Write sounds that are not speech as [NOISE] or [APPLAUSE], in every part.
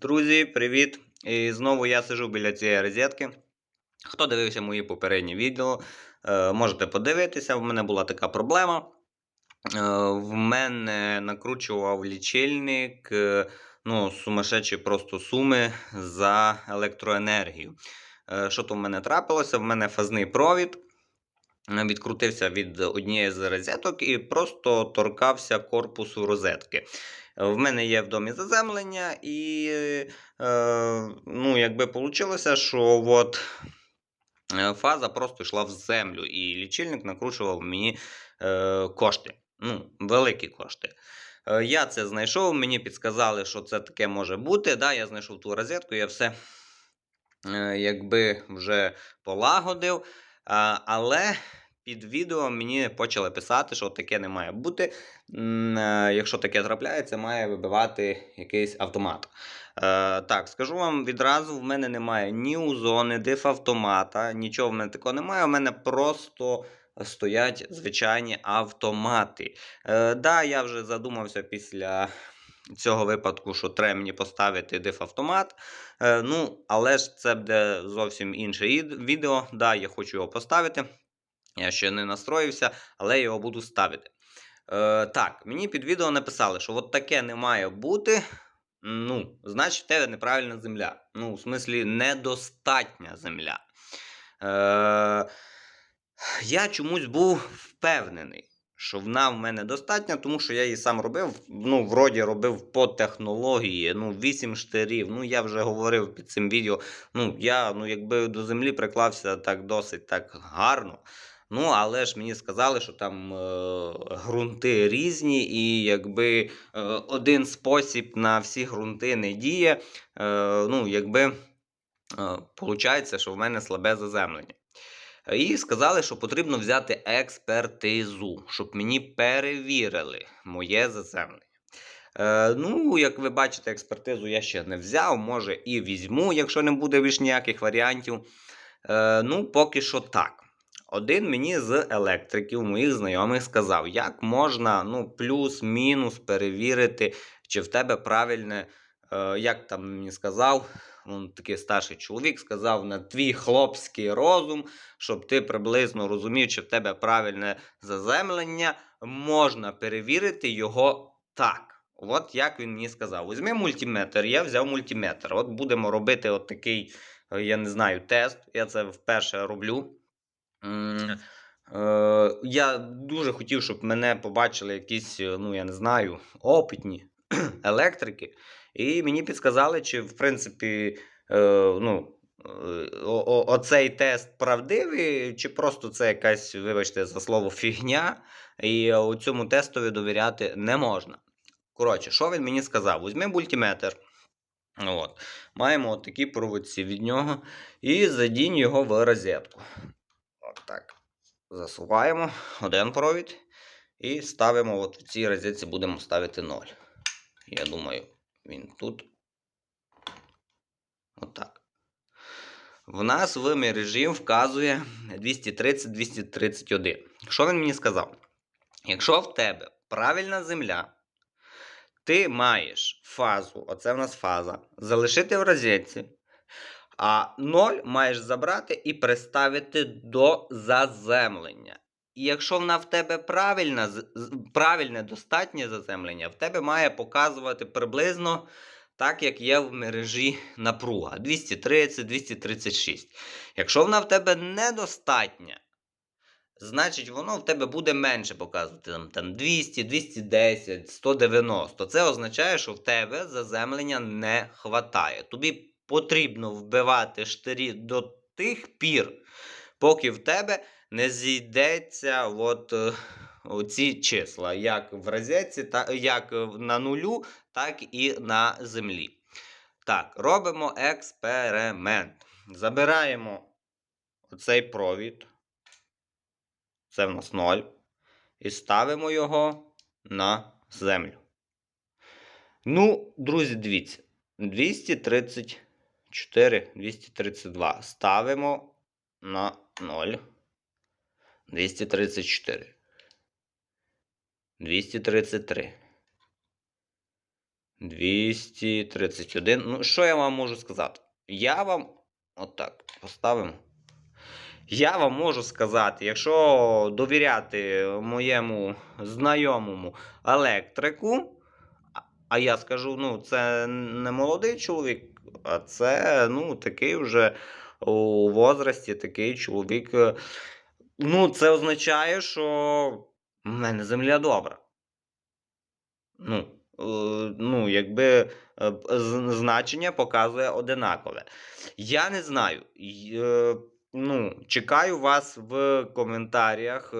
Друзі, привіт! І знову я сижу біля цієї розетки. Хто дивився мої попередні відео, е, можете подивитися. В мене була така проблема. Е, В мене накручував лічильник, е, ну, сумасшедші просто суми за електроенергію. Що то в мене трапилося? В мене фазний провід відкрутився від однієї з розеток і просто торкався корпусу розетки. В мене є в домі заземлення, і е, ну, якби вийшло, що от, е, фаза просто йшла в землю, і лічильник накручував мені е, кошти. Ну, великі кошти. Е, Я це знайшов, мені підказали, що це таке може бути. Да, я знайшов ту розетку, я все е, якби вже полагодив. А, але під відео мені почали писати, що таке не має бути. Е, Якщо таке трапляється, має вибивати якийсь автомат. Е, так, скажу вам відразу: в мене немає ні узони, дифавтомата, нічого в мене такого немає. У мене просто стоять звичайні автомати. Е, да, я вже задумався після цього випадку, що треба мені поставити дифавтомат. Е, ну, але ж це буде зовсім інше відео. Да, я хочу його поставити. Я ще не настроївся, але його буду ставити. Е, так, мені під відео написали, що от таке не має бути. Ну, значить, в тебе неправильна земля. Ну, в смислі, недостатня земля. Е, я чомусь був впевнений, що вона в мене достатня, тому що я її сам робив. Ну, вроді робив по технології, ну, 8 штирів. Ну, я вже говорив під цим відео. Ну, я, ну, якби до землі приклався так досить так гарно. Ну, але ж мені сказали, що там е, ґрунти різні, і якби е, один спосіб на всі ґрунти не діє. Е, ну, якби е, що в мене слабе заземлення. І сказали, що потрібно взяти експертизу, щоб мені перевірили моє заземлення. Е, ну, як ви бачите, експертизу я ще не взяв, може і візьму, якщо не буде більш ніяких варіантів. Е, ну, поки що так. Один мені з електриків, моїх знайомих, сказав, як можна ну, плюс-мінус перевірити, чи в тебе правильне, е, як там мені сказав, він такий старший чоловік сказав на твій хлопський розум, щоб ти приблизно розумів, чи в тебе правильне заземлення, можна перевірити його так. От як він мені сказав. Візьми мультиметр, я взяв мультиметр. От будемо робити от такий, е, я не знаю, тест. Я це вперше роблю. Е, я дуже хотів, щоб мене побачили якісь, е, ну я не знаю, опитні [CLEARS THROAT] електрики. І мені підказали, чи в принципі, е, ну, оцей тест правдивий, чи просто це якась, вибачте, за слово фігня, і цьому тестові довіряти не можна. Коротше, що він мені сказав? Візьми мультиметр. От. Маємо такі проводці від нього. І задінь його в розетку. Засуваємо один провід і ставимо от в цій розетці будемо ставити 0. Я думаю, він тут. Отак. В нас в мережі вказує 230-231. Що він мені сказав? Якщо в тебе правильна земля, ти маєш фазу, оце в нас фаза, залишити в розетці, а 0 маєш забрати і приставити до заземлення. І якщо вона в тебе правильна, правильне достатнє заземлення, в тебе має показувати приблизно так, як є в мережі напруга 230-236. Якщо вона в тебе недостатня, значить воно в тебе буде менше показувати там 200, 210, 190. Це означає, що в тебе заземлення не хватає. Тобі потрібно вбивати штирі до тих пір, поки в тебе не зійдеться от, е, оці числа, як в розетці, як на нулю, так і на землі. Так, робимо експеримент. Забираємо оцей провід. Це в нас 0. І ставимо його на землю. Ну, друзі, дивіться. 234, 232. Ставимо на 0. 234. 233. 231. Ну, що я вам можу сказати? Я вам. Отак, поставимо. Я вам можу сказати, якщо довіряти моєму знайомому електрику, а я скажу, ну, це не молодий чоловік, а це ну, такий вже у возрасті, такий чоловік. е, Ну, це означає, що в мене земля добра. Ну, е, ну якби е, значення показує одинакове. Я не знаю. Ну, чекаю вас в коментарях.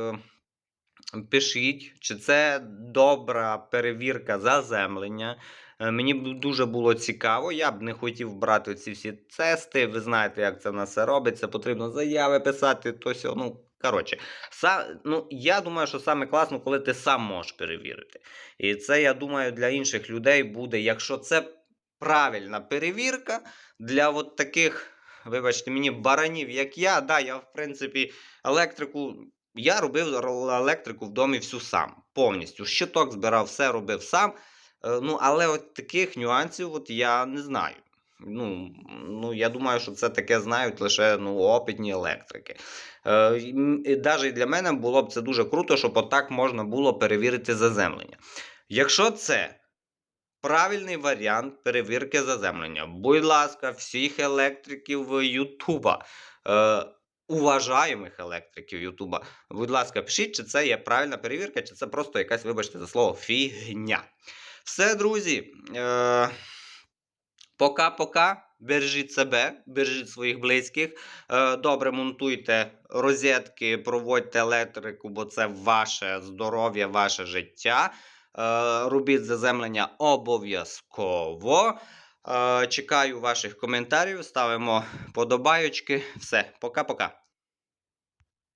Пишіть, чи це добра перевірка заземлення. Е, Мені б дуже було цікаво. Я б не хотів брати ці всі тести. Ви знаєте, як це на все робиться. Потрібно заяви писати, то сьо. Ну, коротше, са, ну, я думаю, що саме класно, коли ти сам можеш перевірити. І це, я думаю, для інших людей буде, якщо це правильна перевірка для от таких, вибачте, мені баранів, як я. Да, я, в принципі, електрику. Я робив електрику в домі всю сам, повністю. Щиток збирав, все робив сам. Е, Ну, але от таких нюансів от я не знаю. Ну, ну, я думаю, що це таке знають лише ну, опитні електрики. Е, навіть для мене було б це дуже круто, щоб отак можна було перевірити заземлення. Якщо це правильний варіант перевірки заземлення, будь ласка, всіх електриків Ютуба. Е, Уважаємих електриків Ютуба, будь ласка, пишіть, чи це є правильна перевірка, чи це просто якась, вибачте за слово, фігня. Все, друзі. Е- Пока-пока. Бережіть себе, бережіть своїх близьких. Е, Добре монтуйте розетки, проводьте електрику, бо це ваше здоров'я, ваше життя. Е, Робіть заземлення обов'язково. Е, Чекаю ваших коментарів, ставимо подобайочки. Все, пока-пока.